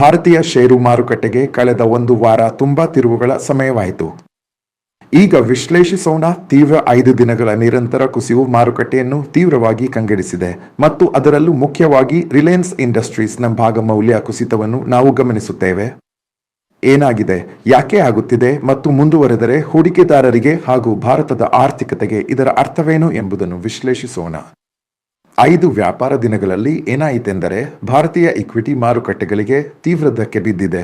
ಭಾರತೀಯ ಷೇರು ಮಾರುಕಟ್ಟೆಗೆ ಕಳೆದ ಒಂದು ವಾರ ತುಂಬಾ ತಿರುವುಗಳ ಸಮಯವಾಯಿತು. ಈಗ ವಿಶ್ಲೇಷಿಸೋಣ ತೀವ್ರ ಐದು ದಿನಗಳ ನಿರಂತರ ಕುಸಿವು ಮಾರುಕಟ್ಟೆಯನ್ನು ತೀವ್ರವಾಗಿ ಕಂಗೆಡಿಸಿದೆ ಮತ್ತು ಅದರಲ್ಲೂ ಮುಖ್ಯವಾಗಿ ರಿಲಯನ್ಸ್ ಇಂಡಸ್ಟ್ರೀಸ್ನ ಭಾಗಮೌಲ್ಯ ಕುಸಿತವನ್ನು ನಾವು ಗಮನಿಸುತ್ತೇವೆ. ಏನಾಗಿದೆ? ಯಾಕೆ ಆಗುತ್ತಿದೆ ಮತ್ತು ಮುಂದುವರೆದರೆ ಹೂಡಿಕೆದಾರರಿಗೆ ಹಾಗೂ ಭಾರತದ ಆರ್ಥಿಕತೆಗೆ ಇದರ ಅರ್ಥವೇನು ಎಂಬುದನ್ನು ವಿಶ್ಲೇಷಿಸೋಣ. ಐದು ವ್ಯಾಪಾರ ದಿನಗಳಲ್ಲಿ ಏನಾಯಿತೆಂದರೆ ಭಾರತೀಯ ಇಕ್ವಿಟಿ ಮಾರುಕಟ್ಟೆಗಳಿಗೆ ತೀವ್ರ ಧಕ್ಕೆ ಬಿದ್ದಿದೆ.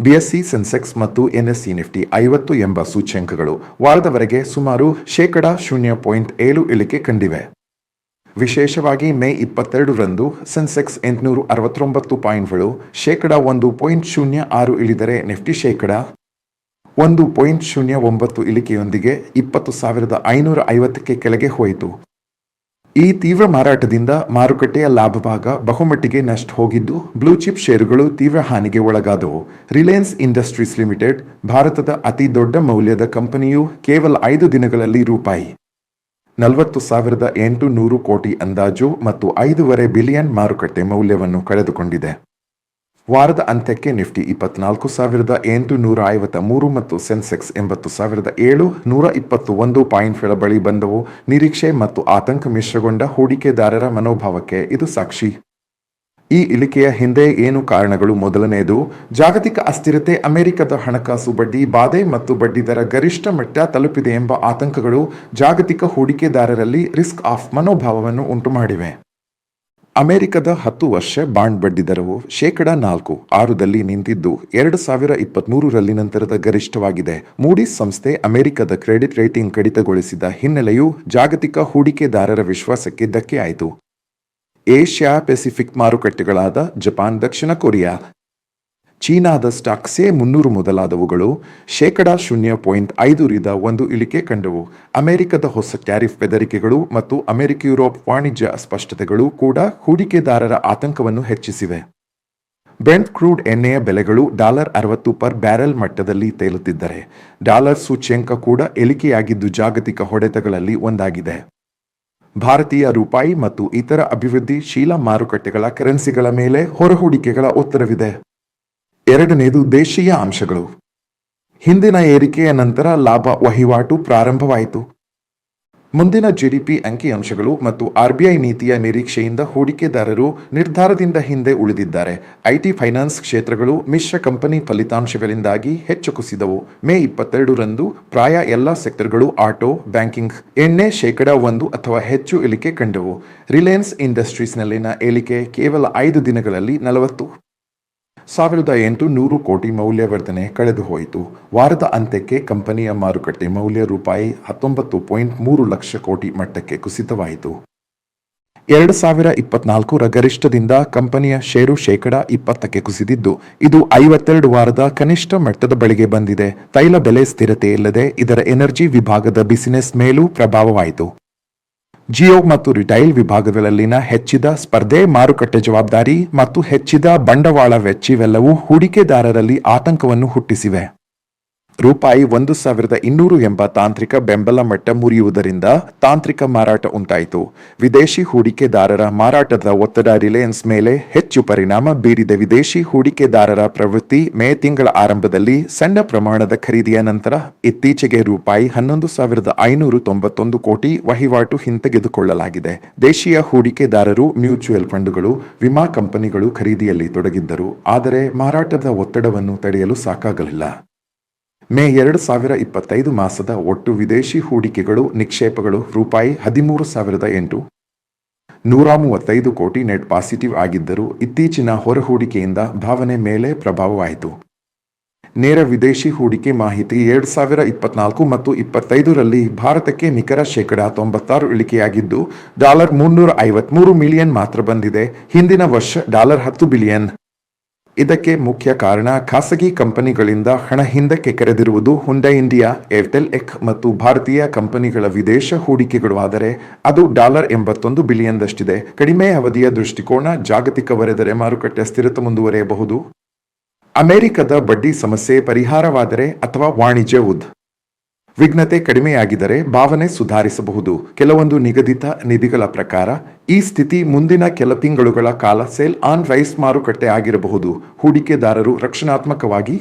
ಬಿಎಸ್ಸಿ, ಸೆನ್ಸೆಕ್ಸ್ ಮತ್ತು ಎನ್ಎಸ್ಸಿ ನಿಫ್ಟಿ ಐವತ್ತು ಎಂಬ ಸೂಚ್ಯಂಕಗಳು ವಾರದವರೆಗೆ ಸುಮಾರು ಶೇಕಡ ಶೂನ್ಯ ಪಾಯಿಂಟ್ ಏಳು ಇಳಿಕೆ ಕಂಡಿವೆ. ವಿಶೇಷವಾಗಿ ಮೇ ಇಪ್ಪತ್ತೆರಡರಂದು ಸೆನ್ಸೆಕ್ಸ್ ಎಂಟುನೂರು ಅರವತ್ತೊಂಬತ್ತು ಪಾಯಿಂಟ್ಗಳು ಶೇಕಡ ಒಂದು ಪಾಯಿಂಟ್ ಶೂನ್ಯ ಆರು ಇಳಿದರೆ ನಿಫ್ಟಿ ಶೇಕಡ ಒಂದು ಪಾಯಿಂಟ್ ಶೂನ್ಯ ಒಂಬತ್ತು ಇಳಿಕೆಯೊಂದಿಗೆ ಇಪ್ಪತ್ತು ಸಾವಿರದ ಐನೂರ ಐವತ್ತಕ್ಕೆ ಕೆಳಗೆ ಹೋಯಿತು. ಈ ತೀವ್ರ ಮಾರಾಟದಿಂದ ಮಾರುಕಟ್ಟೆಯ ಲಾಭಭಾಗ ಬಹುಮಟ್ಟಿಗೆ ನಷ್ಟ ಹೋಗಿದ್ದು, ಬ್ಲೂ ಚಿಪ್ ಷೇರುಗಳು ತೀವ್ರ ಹಾನಿಗೆ ಒಳಗಾದವು. ರಿಲಯನ್ಸ್ ಇಂಡಸ್ಟ್ರೀಸ್ ಲಿಮಿಟೆಡ್, ಭಾರತದ ಅತಿ ದೊಡ್ಡ ಮೌಲ್ಯದ ಕಂಪನಿಯು ಕೇವಲ ಐದು ದಿನಗಳಲ್ಲಿ ರೂಪಾಯಿ ನಲವತ್ತು ಸಾವಿರದ ಎಂಟು ನೂರು ಕೋಟಿ ಅಂದಾಜು ಮತ್ತು ಐದೂವರೆ ಬಿಲಿಯನ್ ಮಾರುಕಟ್ಟೆ ಮೌಲ್ಯವನ್ನು ಕಳೆದುಕೊಂಡಿದೆ. ವಾರದ ಅಂತ್ಯಕ್ಕೆ ನಿಫ್ಟಿ ಇಪ್ಪತ್ನಾಲ್ಕು ಸಾವಿರದ ಎಂಟು ನೂರ ಐವತ್ತ ಮೂರು ಮತ್ತು ಸೆನ್ಸೆಕ್ಸ್ ಎಂಬತ್ತು ಸಾವಿರದ ಏಳು ನೂರ ಇಪ್ಪತ್ತು ಒಂದು ಪಾಯಿಂಟ್ಗಳ ಬಳಿ ಬಂದವು. ನಿರೀಕ್ಷೆ ಮತ್ತು ಆತಂಕ ಮಿಶ್ರಗೊಂಡ ಹೂಡಿಕೆದಾರರ ಮನೋಭಾವಕ್ಕೆ ಇದು ಸಾಕ್ಷಿ. ಈ ಇಳಿಕೆಯ ಹಿಂದೆ ಏನು ಕಾರಣಗಳು? ಮೊದಲನೆಯದು, ಜಾಗತಿಕ ಅಸ್ಥಿರತೆ, ಅಮೆರಿಕದ ಹಣಕಾಸು ಬಡ್ಡಿ, ಬಾಧೆ ಮತ್ತು ಬಡ್ಡಿದರ ಗರಿಷ್ಠ ಮಟ್ಟ ತಲುಪಿದೆ ಎಂಬ ಆತಂಕಗಳು ಜಾಗತಿಕ ಹೂಡಿಕೆದಾರರಲ್ಲಿ ರಿಸ್ಕ್ ಆಫ್ ಮನೋಭಾವವನ್ನು ಉಂಟುಮಾಡಿವೆ. ಅಮೆರಿಕದ ಹತ್ತು ವರ್ಷ ಬಾಂಡ್ ಬಡ್ಡಿ ದರವು ಶೇಕಡ ನಾಲ್ಕು, ಆರುದಲ್ಲಿ ನಿಂತಿದ್ದು ಎರಡು ಸಾವಿರ ಇಪ್ಪತ್ಮೂರರಲ್ಲಿ ನಂತರದ ಗರಿಷ್ಠವಾಗಿದೆ. ಮೂಡಿಸ್ ಸಂಸ್ಥೆ ಅಮೆರಿಕದ ಕ್ರೆಡಿಟ್ ರೇಟಿಂಗ್ ಕಡಿತಗೊಳಿಸಿದ ಹಿನ್ನೆಲೆಯು ಜಾಗತಿಕ ಹೂಡಿಕೆದಾರರ ವಿಶ್ವಾಸಕ್ಕೆ ಧಕ್ಕೆಯಾಯಿತು. ಏಷ್ಯಾ ಪೆಸಿಫಿಕ್ ಮಾರುಕಟ್ಟೆಗಳಾದ ಜಪಾನ್, ದಕ್ಷಿಣ ಕೊರಿಯಾ ಚೀನಾದ ಸ್ಟಾಕ್ಸೇ ಮುನ್ನೂರು ಮೊದಲಾದವುಗಳು ಶೇಕಡ ಶೂನ್ಯ ಪಾಯಿಂಟ್ ಐದರಿಂದ ಒಂದು ಇಳಿಕೆ ಕಂಡವು. ಅಮೆರಿಕದ ಹೊಸ ಟ್ಯಾರಿಫ್ ಬೆದರಿಕೆಗಳು ಮತ್ತು ಅಮೆರಿಕ ಯುರೋಪ್ ವಾಣಿಜ್ಯ ಅಸ್ಪಷ್ಟತೆಗಳು ಕೂಡ ಹೂಡಿಕೆದಾರರ ಆತಂಕವನ್ನು ಹೆಚ್ಚಿಸಿವೆ. ಬೆಂಟ್ ಕ್ರೂಡ್ ಎಣ್ಣೆಯ ಬೆಲೆಗಳು ಡಾಲರ್ ಅರವತ್ತು ಪರ್ ಬ್ಯಾರೆಲ್ ಮಟ್ಟದಲ್ಲಿ ತೇಲುತ್ತಿದ್ದರೆ. ಡಾಲರ್ ಸೂಚ್ಯಂಕ ಕೂಡ ಇಳಿಕೆಯಾಗಿದ್ದು ಜಾಗತಿಕ ಹೊಡೆತಗಳಲ್ಲಿ ಒಂದಾಗಿದೆ. ಭಾರತೀಯ ರೂಪಾಯಿ ಮತ್ತು ಇತರ ಅಭಿವೃದ್ಧಿಶೀಲ ಮಾರುಕಟ್ಟೆಗಳ ಕರೆನ್ಸಿಗಳ ಮೇಲೆ ಹೊರಹೂಡಿಕೆಗಳ ಒತ್ತಡವಿದೆ. ಎರಡನೇದು ದೇಶೀಯ ಅಂಶಗಳು. ಹಿಂದಿನ ಏರಿಕೆಯ ನಂತರ ಲಾಭ ವಹಿವಾಟು ಪ್ರಾರಂಭವಾಯಿತು. ಮುಂದಿನ ಜಿಡಿಪಿ ಅಂಕಿಅಂಶಗಳು ಮತ್ತು ಆರ್ಬಿಐ ನೀತಿಯ ನಿರೀಕ್ಷೆಯಿಂದ ಹೂಡಿಕೆದಾರರು ನಿರ್ಧಾರದಿಂದ ಹಿಂದೆ ಉಳಿದಿದ್ದಾರೆ. ಐಟಿ ಫೈನಾನ್ಸ್ ಕ್ಷೇತ್ರಗಳು ಮಿಶ್ರ ಕಂಪನಿ ಫಲಿತಾಂಶಗಳಿಂದಾಗಿ ಹೆಚ್ಚು ಕುಸಿದವು. ಮೇ ಇಪ್ಪತ್ತೆರಡರಂದು ಪ್ರಾಯ ಎಲ್ಲ ಸೆಕ್ಟರ್ಗಳು ಆಟೋ, ಬ್ಯಾಂಕಿಂಗ್, ಎಣ್ಣೆ ಶೇಕಡ ಒಂದು ಅಥವಾ ಹೆಚ್ಚು ಇಳಿಕೆ ಕಂಡವು. ರಿಲಯನ್ಸ್ ಇಂಡಸ್ಟ್ರೀಸ್ನಲ್ಲಿನ ಇಳಿಕೆ ಕೇವಲ ಐದು ದಿನಗಳಲ್ಲಿ ನಲವತ್ತು ಸಾವಿರದ ಎಂಟು ನೂರು ಕೋಟಿ ಮೌಲ್ಯವರ್ಧನೆ ಕಳೆದು ಹೋಯಿತು ವಾರದ ಅಂತ್ಯಕ್ಕೆ ಕಂಪನಿಯ ಮಾರುಕಟ್ಟೆ ಮೌಲ್ಯ ರೂಪಾಯಿ ಹತ್ತೊಂಬತ್ತು ಪಾಯಿಂಟ್ ಮೂರು ಲಕ್ಷ ಕೋಟಿ ಮಟ್ಟಕ್ಕೆ ಕುಸಿತವಾಯಿತು. ಎರಡು ಸಾವಿರ ಇಪ್ಪತ್ನಾಲ್ಕರ ಗರಿಷ್ಠದಿಂದ ಕಂಪನಿಯ ಷೇರು ಶೇಕಡ ಇಪ್ಪತ್ತಕ್ಕೆ ಕುಸಿದಿದ್ದು, ಇದು ಐವತ್ತೆರಡು ವಾರದ ಕನಿಷ್ಠ ಮಟ್ಟದ ಬಳಿಗೆ ಬಂದಿದೆ. ತೈಲ ಬೆಲೆ ಸ್ಥಿರತೆ ಇಲ್ಲದೆ ಇದರ ಎನರ್ಜಿ ವಿಭಾಗದ ಬಿಸಿನೆಸ್ ಮೇಲೂ ಪ್ರಭಾವವಾಯಿತು. ಜಿಯೋ ಮತ್ತು ರಿಟೈಲ್ ವಿಭಾಗಗಳಲ್ಲಿನ ಹೆಚ್ಚಿದ ಸ್ಪರ್ಧೆ, ಮಾರುಕಟ್ಟೆ ಜವಾಬ್ದಾರಿ ಮತ್ತು ಹೆಚ್ಚಿದ ಬಂಡವಾಳ ವೆಚ್ಚಿವೆಲ್ಲವೂ ಹೂಡಿಕೆದಾರರಲ್ಲಿ ಆತಂಕವನ್ನು ಹುಟ್ಟಿಸಿವೆ. ರೂಪಾಯಿ ಒಂದು ಸಾವಿರದ ಇನ್ನೂರು ಎಂಬ ತಾಂತ್ರಿಕ ಬೆಂಬಲ ಮಟ್ಟ ಮುರಿಯುವುದರಿಂದ ತಾಂತ್ರಿಕ ಮಾರಾಟ ಉಂಟಾಯಿತು. ವಿದೇಶಿ ಹೂಡಿಕೆದಾರರ ಮಾರಾಟದ ಒತ್ತಡ ರಿಲಯನ್ಸ್ ಮೇಲೆ ಹೆಚ್ಚು ಪರಿಣಾಮ ಬೀರಿದ ವಿದೇಶಿ ಹೂಡಿಕೆದಾರರ ಪ್ರವೃತ್ತಿ ಮೇ ತಿಂಗಳ ಆರಂಭದಲ್ಲಿ ಸಣ್ಣ ಪ್ರಮಾಣದ ಖರೀದಿಯ ನಂತರ ಇತ್ತೀಚೆಗೆ ರೂಪಾಯಿ ಹನ್ನೊಂದು ಸಾವಿರದ ಐನೂರು ತೊಂಬತ್ತೊಂದು ಕೋಟಿ ವಹಿವಾಟು ಹಿಂತೆಗೆದುಕೊಳ್ಳಲಾಗಿದೆ. ದೇಶೀಯ ಹೂಡಿಕೆದಾರರು ಮ್ಯೂಚುವಲ್ ಫಂಡ್ಗಳು, ವಿಮಾ ಕಂಪನಿಗಳು ಖರೀದಿಯಲ್ಲಿ ತೊಡಗಿದ್ದರು, ಆದರೆ ಮಾರಾಟದ ಒತ್ತಡವನ್ನು ತಡೆಯಲು ಸಾಕಾಗಲಿಲ್ಲ. ಮೇ ಎರಡು ಸಾವಿರ ಇಪ್ಪತ್ತೈದು ಮಾಸದ ಒಟ್ಟು ವಿದೇಶಿ ಹೂಡಿಕೆಗಳು, ನಿಕ್ಷೇಪಗಳು ರೂಪಾಯಿ ಹದಿಮೂರು ಸಾವಿರದ ಎಂಟು. ನೂರ ಮೂವತ್ತೈದು ಕೋಟಿ ನೆಟ್ ಪಾಸಿಟಿವ್ ಆಗಿದ್ದರೂ ಇತ್ತೀಚಿನ ಹೊರ ಹೂಡಿಕೆಯಿಂದ ಭಾವನೆ ಮೇಲೆ ಪ್ರಭಾವವಾಯಿತು. ನೇರ ವಿದೇಶಿ ಹೂಡಿಕೆ ಮಾಹಿತಿ ಎರಡು ಸಾವಿರ ಇಪ್ಪತ್ನಾಲ್ಕು ಮತ್ತು ಇಪ್ಪತ್ತೈದರಲ್ಲಿ ಭಾರತಕ್ಕೆ ನಿಖರ ಶೇಕಡ ತೊಂಬತ್ತಾರು ಇಳಿಕೆಯಾಗಿದ್ದು, ಡಾಲರ್ ಮುನ್ನೂರ ಐವತ್ಮೂರು ಮಿಲಿಯನ್ ಮಾತ್ರ ಬಂದಿದೆ. ಹಿಂದಿನ ವರ್ಷ ಡಾಲರ್ ಹತ್ತು ಬಿಲಿಯನ್. ಇದಕ್ಕೆ ಮುಖ್ಯ ಕಾರಣ ಖಾಸಗಿ ಕಂಪನಿಗಳಿಂದ ಹಣ ಹಿಂದಕ್ಕೆ ಕರೆದಿರುವುದು ಹುಂಡೈ ಇಂಡಿಯಾ ಏರ್ಟೆಲ್ ಎಕ್ ಮತ್ತು ಭಾರತೀಯ ಕಂಪನಿಗಳ ವಿದೇಶ ಹೂಡಿಕೆಗಳು. ಆದರೆ ಅದು ಡಾಲರ್ ಎಂಬತ್ತೊಂದು ಬಿಲಿಯನ್ದಷ್ಟಿದೆ ಕಡಿಮೆ ಅವಧಿಯ ದೃಷ್ಟಿಕೋನ ಜಾಗತಿಕ ವರೆದರೆ ಮಾರುಕಟ್ಟೆ ಸ್ಥಿರತೆ ಮುಂದುವರಿಯಬಹುದು. ಅಮೆರಿಕದ ಬಡ್ಡಿ ಸಮಸ್ಯೆ ಪರಿಹಾರವಾದರೆ ಅಥವಾ ವಾಣಿಜ್ಯ ಉದ್. ವಿಘ್ನತೆ ಕಡಿಮೆಯಾಗಿದ್ದರೆ ಭಾವನೆ ಸುಧಾರಿಸಬಹುದು. ಕೆಲವೊಂದು ನಿಗದಿತ ನಿಧಿಗಳ ಪ್ರಕಾರ, ಈ ಸ್ಥಿತಿ ಮುಂದಿನ ಕೆಲ ತಿಂಗಳುಗಳ ಕಾಲ ಸೇಲ್ ಆನ್ ರೈಸ್ ಮಾರುಕಟ್ಟೆ ಆಗಿರಬಹುದು. ಹೂಡಿಕೆದಾರರು ರಕ್ಷಣಾತ್ಮಕವಾಗಿ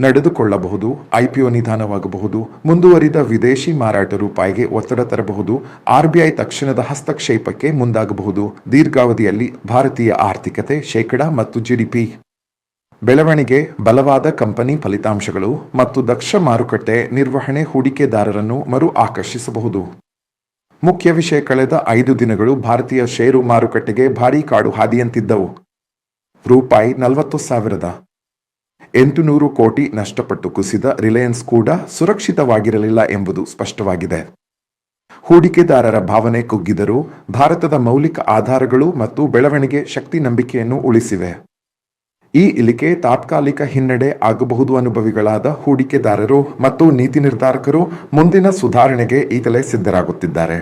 ನಡೆದುಕೊಳ್ಳಬಹುದು ಐಪಿಒ ನಿಧಾನವಾಗಬಹುದು, ಮುಂದುವರಿದ ವಿದೇಶಿ ಮಾರಾಟ ರೂಪಾಯಿಗೆ ಒತ್ತಡ ತರಬಹುದು ಆರ್ಬಿಐ ತಕ್ಷಣದ ಹಸ್ತಕ್ಷೇಪಕ್ಕೆ ಮುಂದಾಗಬಹುದು. ದೀರ್ಘಾವಧಿಯಲ್ಲಿ ಭಾರತೀಯ ಆರ್ಥಿಕತೆ ಶೇಕಡಾ ಮತ್ತು ಜಿಡಿಪಿ ಬೆಳವಣಿಗೆ, ಬಲವಾದ ಕಂಪನಿ ಫಲಿತಾಂಶಗಳು ಮತ್ತು ದಕ್ಷ ಮಾರುಕಟ್ಟೆ ನಿರ್ವಹಣೆ ಹೂಡಿಕೆದಾರರನ್ನು ಮರು ಆಕರ್ಷಿಸಬಹುದು. ಮುಖ್ಯ ವಿಷಯ ಕಳೆದ ಐದು ದಿನಗಳು ಭಾರತೀಯ ಷೇರು ಮಾರುಕಟ್ಟೆಗೆ ಭಾರೀ ಕಾಡು ಹಾದಿಯಂತಿದ್ದವು. ರೂಪಾಯಿ ನಲವತ್ತು ಸಾವಿರದ ಎಂಟುನೂರು ಕೋಟಿ ನಷ್ಟಪಟ್ಟು ಕುಸಿದ ರಿಲಯನ್ಸ್ ಕೂಡ ಸುರಕ್ಷಿತವಾಗಿರಲಿಲ್ಲ ಎಂಬುದು ಸ್ಪಷ್ಟವಾಗಿದೆ. ಹೂಡಿಕೆದಾರರ ಭಾವನೆ ಕುಗ್ಗಿದರೂ ಭಾರತದ ಮೌಲಿಕ ಆಧಾರಗಳು ಮತ್ತು ಬೆಳವಣಿಗೆ ಶಕ್ತಿ ನಂಬಿಕೆಯನ್ನು ಉಳಿಸಿವೆ. ಈ ಇಳಿಕೆ ತಾತ್ಕಾಲಿಕ ಹಿನ್ನಡೆ ಆಗಬಹುದು ಅನುಭವಿಗಳಾದ ಹೂಡಿಕೆದಾರರು ಮತ್ತು ನೀತಿ ನಿರ್ಧಾರಕರು ಮುಂದಿನ ಸುಧಾರಣೆಗೆ ಈಗಲೇ ಸಿದ್ಧರಾಗುತ್ತಿದ್ದಾರೆ.